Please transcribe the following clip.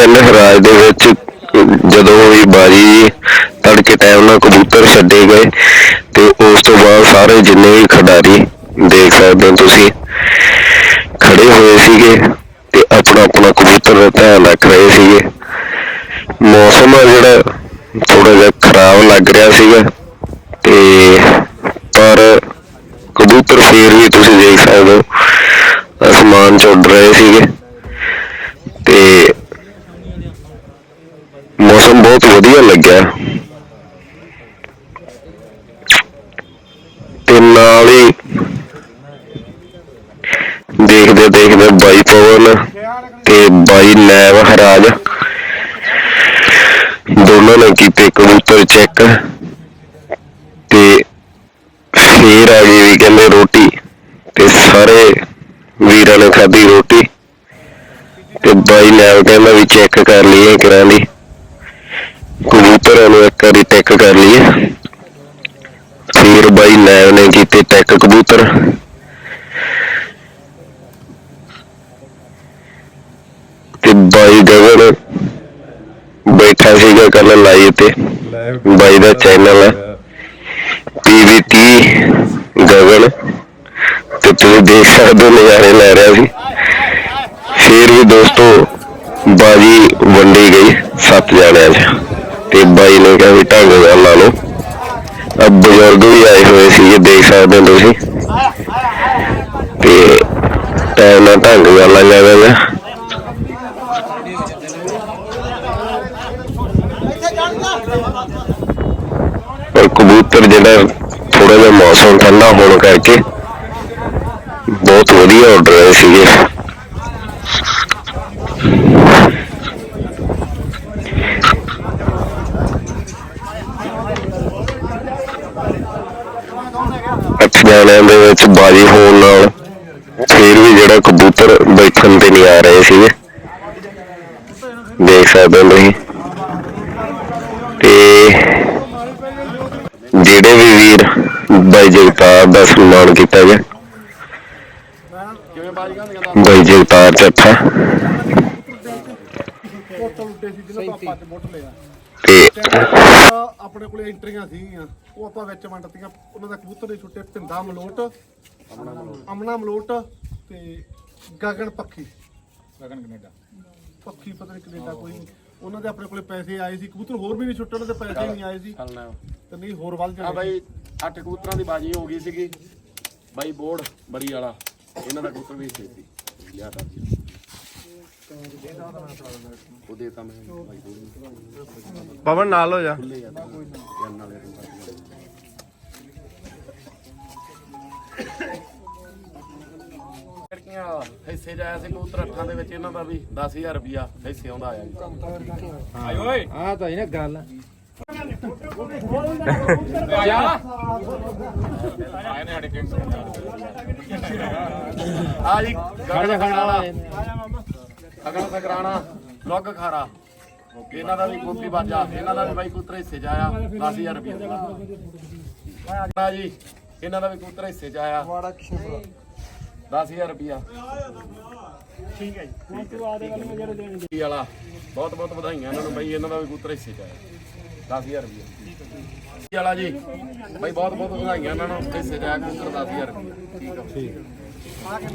ਪਿੰਡ ਹਰਾਜ ਦੇ ਵਿੱਚ ਜਦੋਂ ਵੀ ਬਾਜੀ ਤੜਕੇ ਟਾਈਮ ਨਾਲ ਕਬੂਤਰ ਛੱਡੇ ਗਏ ਤੇ ਉਸ ਤੋਂ ਬਾਅਦ ਸਾਰੇ ਜਿੰਨੇ ਵੀ ਖਿਡਾਰੀ ਦੇਖ ਸਕਦੇ ਹੋ ਤੁਸੀਂ, ਖੜੇ ਹੋਏ ਸੀਗੇ ਤੇ ਆਪਣਾ ਆਪਣਾ ਕਬੂਤਰ ਦਾ ਧਿਆਨ ਰੱਖ ਰਹੇ ਸੀਗੇ। ਮੌਸਮ ਆ ਜਿਹੜਾ ਥੋੜਾ ਜਿਹਾ ਖਰਾਬ ਲੱਗ ਰਿਹਾ ਸੀਗਾ ਤੇ ਪਰ ਕਬੂਤਰ ਫੇਰ ਵੀ ਤੁਸੀਂ ਦੇਖ ਸਕਦੇ ਹੋ, ਅਸਮਾਨ ਚ ਉੱਡ ਰਹੇ ਸੀਗੇ ਤੇ ਬਹੁਤ ਵਧੀਆ ਲੱਗਿਆ। ਤੇ ਨਾਲ ਹੀ ਦੇਖਦੇ ਦੇਖਦੇ ਬਾਈ ਪਵਨ ਤੇ ਬਾਈ ਨੈਬ ਹਰਾਜ ਦੋਨਾਂ ਨੇ ਕੀਤੇ ਕਬੂਤਰ ਚੈੱਕ ਤੇ ਫੇਰ ਆ ਗਈ ਵੀ ਕਹਿੰਦੇ ਰੋਟੀ ਤੇ ਸਾਰੇ ਵੀਰਾਂ ਨੇ ਖਾਧੀ ਰੋਟੀ ਤੇ ਬਾਈ ਨੈਵ ਕਹਿੰਦਾ ਵੀ ਚੈੱਕ ਕਰ ਲਈਏ ਕਰਾਂ ਦੀ ਕਬੂਤਰਾਂ ਨੂੰ ਇੱਕ ਵਾਰੀ ਟੈਕ ਕਰ ਲਈਏ। ਫਿਰ ਬਾਈ ਨੈਬ ਨੇ ਕੀਤੇ ਟੈਕ ਕਬੂਤਰ। ਤੇ ਬਾਈ ਗਗਨ ਬੈਠਾ ਸੀਗਾ ਕੱਲ ਲਾਈਵ ਤੇ। ਬਾਈ ਦਾ ਚੈਨਲ ਹੈ ਪੀਵੀਟੀ ਗਗਨ ਤੇ ਤੁਸੀਂ ਦੇਖ ਸਕਦੇ ਹੋ ਨਜ਼ਾਰੇ ਲੈ ਰਿਹਾ ਸੀ। ਫੇਰ ਵੀ ਦੋਸਤੋ ਬਾਜੀ ਵੰਡੀ ਗਈ ਸੱਤ ਜਾਣਿਆਂ 'ਚ। ਤੇ ਬਾਈ ਨੇ ਕਿਹਾ ਵੀ ਢੰਗ ਨਾਲ ਲਾ ਲਓ। ਅਬ ਬਜ਼ੁਰਗ ਵੀ ਆਏ ਹੋਏ ਸੀ ਦੇਖ ਸਕਦੇ ਹੋ ਤੁਸੀਂ। ਤੇ ਟਾਈਮ ਨਾਲ ਢੰਗ ਨਾਲ ਲਾਇਆ ਗਿਆ ਪਰ ਕਬੂਤਰ ਜਿਹੜਾ ਥੋੜਾ ਜਿਹਾ ਮੌਸਮ ਠੰਡਾ ਹੋਣ ਕਰਕੇ ਬਹੁਤ ਵਧੀਆ ਉੱਡ ਰਹੇ ਸੀਗੇ। ਅੱਠ ਜਾਣਿਆਂ ਦੇ ਵਿੱਚ ਬਾਜੀ ਹੋਣ ਨਾਲ ਫਿਰ ਵੀ ਜਿਹੜਾ ਕਬੂਤਰ ਬੈਠਣ ਤੇ ਨਹੀਂ ਆ ਰਹੇ ਸੀਗੇ। ਦੇਖ ਸਕਦੇ ਹੋ ਤੁਸੀਂ। ਤੇ ਜਿਹੜੇ ਵੀ ਵੀਰ ਬਾਈ ਜਗਤਾਰ ਦਾ ਸਨਮਾਨ ਕੀਤਾ ਗਿਆ। ਬਾਈ ਜਗਤਾਰ ਚੱਠਾ ਸੀ ਤੋਂ ਆਪਣੇ ਕੋਲੇ ਐਂਟਰੀਆਂ ਸੀਗੀਆਂ। ਉਹ ਆਪਾਂ ਵਿੱਚ ਵੰਡਤੀਆਂ। ਉਹਨਾਂ ਦਾ ਕਬੂਤਰ ਦੇ ਛੁੱਟੇ ਪਿੰਦਾ ਮਲੋਟ ਅਮਨਾ ਮਲੋਟ ਤੇ ਗਗਨ ਪੱਖੀ। ਗਗਨ ਕੈਨੇਡਾ। ਪੱਖੀ ਪਤਾ ਨਹੀਂ ਕੈਨੇਡਾ ਕੋਈ ਨਹੀਂ। ਉਹਨਾਂ ਦੇ ਆਪਣੇ ਕੋਲੇ ਪੈਸੇ ਆਏ ਸੀ। ਕਬੂਤਰ ਹੋਰ ਵੀ ਨਹੀਂ ਛੁੱਟੇ। ਉਹਨਾਂ ਦੇ ਪੈਸੇ ਨਹੀਂ ਆਏ ਸੀ। ਚੱਲਣਾ ਤੇ ਨਹੀਂ ਹੋਰ ਵੱਲ ਆ ਜਾਣੇ ਬਾਈ ਅੱਠ ਕਬੂਤਰਾਂ ਦੀ ਬਾਜੀ ਹੋ ਗਈ ਸੀਗੀ। ਬਾਈ ਬੋੜ ਬੜੀ ਵਾਲਾ। ਇਹਨਾਂ ਦਾ ਕਬੂਤਰ ਵੀ ਛੇਤੀ ਲਿਆ ਤਾਂ ਜੀ ਉਹ ਦੇ ਤਾਂ ਮੈਂ ਨੂੰ ਪਵਨ ਨਾਲ ਹੋ ਜਾ। ਖੁੱਲੇ ਆ ਜਾਨ ਨਾਲੇ ਲੜਕੀਆਂ ਹਿੱਸੇ ਜਾਇਆ ਸੀ ਕਬੂਤਰ ਅੱਠਾਂ ਦੇ ਵਿੱਚ ਇਹਨਾਂ ਦਾ ਵੀ 10000 ਰੁਪਿਆ ਹਿੱਸੇ ਆਉਂਦਾ ਆਇਆ ਜੀ। ਆ ਤਾਂ ਇਹ ਗੱਲ। ਆ ਜੀ ਗਗਨ ਖਗਰਾਣਾ ਗਗਨ ਖਗਰਾਣਾ ਲੁੱਗ ਖਾਰਾ। ਇਹਨਾਂ ਦਾ ਵੀ ਕੋਪੀ ਬਾਜਾ ਇਹਨਾਂ ਦਾ ਵੀ ਬਾਈ ਕਬੂਤਰ ਹਿੱਸੇ ਚ ਆਇਆ 10000 ਰੁਪਏ ਆ ਜੀ ਇਹਨਾਂ ਦਾ ਵੀ ਕਬੂਤਰ ਹਿੱਸੇ ਚ ਆਇਆ। 10000 ਰੁਪਿਆ ਠੀਕ ਹੈ ਜੀ। ਤੂੰ ਆਦੇ ਵਾਲਾ ਬਹੁਤ ਬਹੁਤ ਵਧਾਈਆਂ ਇਹਨਾਂ ਨੂੰ ਬਾਈ। ਇਹਨਾਂ ਦਾ ਵੀ ਕਬੂਤਰ ਹਿੱਸੇ ਚ ਆਇਆ। 10000 ਰੁਪਏ ਵਾਲਾ ਜੀ ਬਾਈ ਬਹੁਤ ਬਹੁਤ ਵਧਾਈਆਂ ਇਹਨਾਂ ਨੂੰ। ਹਿੱਸੇ ਚ ਆਇਆ ਕਬੂਤਰ 10000 ਰੁਪਏ ਠੀਕ ਹੈ